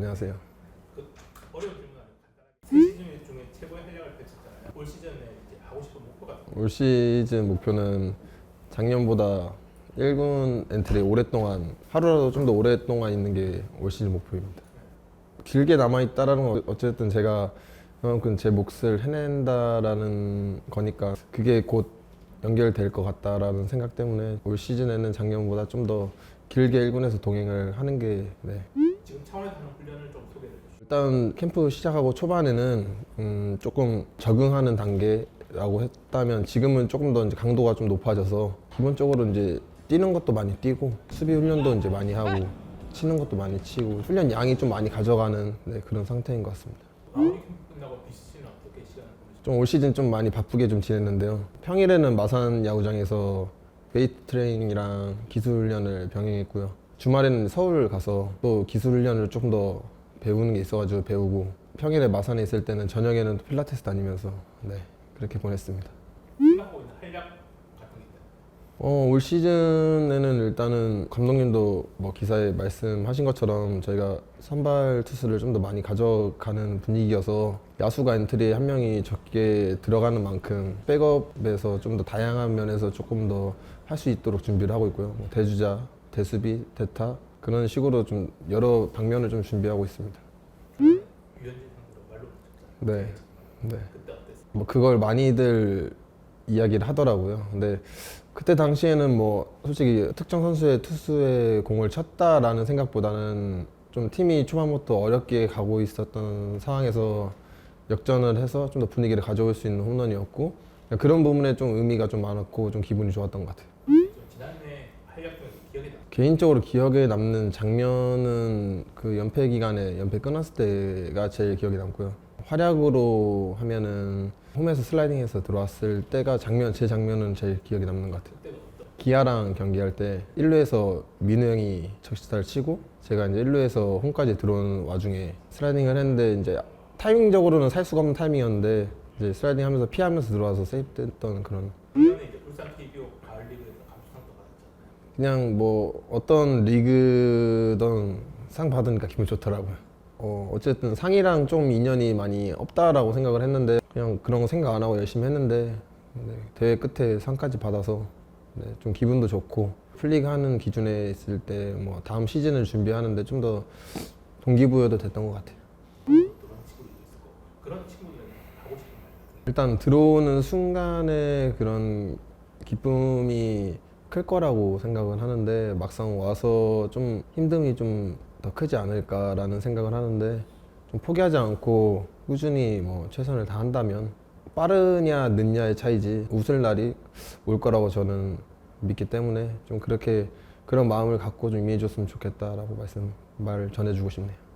안녕하세요. 그 어려운 질문 아니고 간단하게 세 시즌 중에 최고의 활약을 펼쳤잖아요. 올 시즌에 이제 하고 싶은 목표가 올 시즌 목표는 작년보다 1군 엔트리 오랫동안 하루라도 좀 더 오랫동안 있는 게 올 시즌 목표입니다. 길게 남아 있다라는 건 어쨌든 제가 그만큼 제 몫을 해낸다라는 거니까 그게 곧 연결될 것 같다라는 생각 때문에 올 시즌에는 작년보다 좀 더 길게 1군에서 동행을 하는 게 네. 지금 차원에서 하는 훈련을 좀 소개해 주시죠. 일단 캠프 시작하고 초반에는 음, 조금 적응하는 단계라고 했다면 지금은 조금 더 이제 강도가 좀 높아져서 기본적으로 이제 뛰는 것도 많이 뛰고 수비 훈련도 이제 많이 하고 치는 것도 많이 치고 훈련 양이 좀 많이 가져가는 네, 그런 상태인 것 같습니다. 마무리 캠프 끝나고 비시즌은 어떻게 시간을 보내시죠? 좀 올 시즌 좀 많이 바쁘게 좀 지냈는데요. 평일에는 마산 야구장에서 웨이트 트레이닝이랑 기술 훈련을 병행했고요. 주말에는 서울 가서 또 기술 훈련을 조금 더 배우는 게 있어가지고 배우고 평일에 마산에 있을 때는 저녁에는 또 필라테스 다니면서 네 그렇게 보냈습니다. 어, 올 시즌에는 일단은 감독님도 뭐 기사에 말씀하신 것처럼 저희가 선발 투수를 좀 더 많이 가져가는 분위기여서 야수가 엔트리에 한 명이 적게 들어가는 만큼 백업에서 좀 더 다양한 면에서 조금 더 할 수 있도록 준비를 하고 있고요. 뭐 대주자, 대수비, 대타 그런 식으로 좀 여러 방면을 좀 준비하고 있습니다. 네, 네. 뭐 그걸 많이들 이야기를 하더라고요. 근데 그때 당시에는 뭐 솔직히 특정 선수의 투수의 공을 쳤다라는 생각보다는 좀 팀이 초반부터 어렵게 가고 있었던 상황에서 역전을 해서 좀 더 분위기를 가져올 수 있는 홈런이었고 그런 부분에 좀 의미가 좀 많았고 좀 기분이 좋았던 것 같아요. 좀 지난해 활약 중에서 기억에 남. 개인적으로 기억에 남는 장면은 그 연패 기간에 연패 끝났을 때가 제일 기억에 남고요. 활약으로 하면은 홈에서 슬라이딩해서 들어왔을 때가 장면 제 장면은 제일 기억에 남는 것 같아요. 기아랑 경기할 때 1루에서 민우 형이 적시타를 치고 제가 이제 1루에서 홈까지 들어오는 와중에 슬라이딩을 했는데 이제 타이밍적으로는 살 수가 없는 타이밍이었는데 이제 슬라이딩 하면서 피하면서 들어와서 세이프됐던 그런 이제 울산 KBO 가을 리그에서 그냥 뭐 어떤 리그든 상 받으니까 기분 좋더라고요. 어, 어쨌든 상이랑 좀 인연이 많이 없다라고 생각을 했는데 그냥 그런 거 생각 안 하고 열심히 했는데 네, 대회 끝에 상까지 받아서 네, 좀 기분도 좋고 플리그하는 기준에 있을 때 뭐 다음 시즌을 준비하는데 좀 더 동기부여도 됐던 것 같아요. 일단 들어오는 순간에 그런 기쁨이 클 거라고 생각은 하는데 막상 와서 좀 힘듦이 좀 더 크지 않을까라는 생각을 하는데 좀 포기하지 않고 꾸준히 뭐 최선을 다한다면 빠르냐 늦냐의 차이지 웃을 날이 올 거라고 저는 믿기 때문에 좀 그렇게 그런 마음을 갖고 좀 임해줬으면 좋겠다라고 말씀 말 전해주고 싶네요.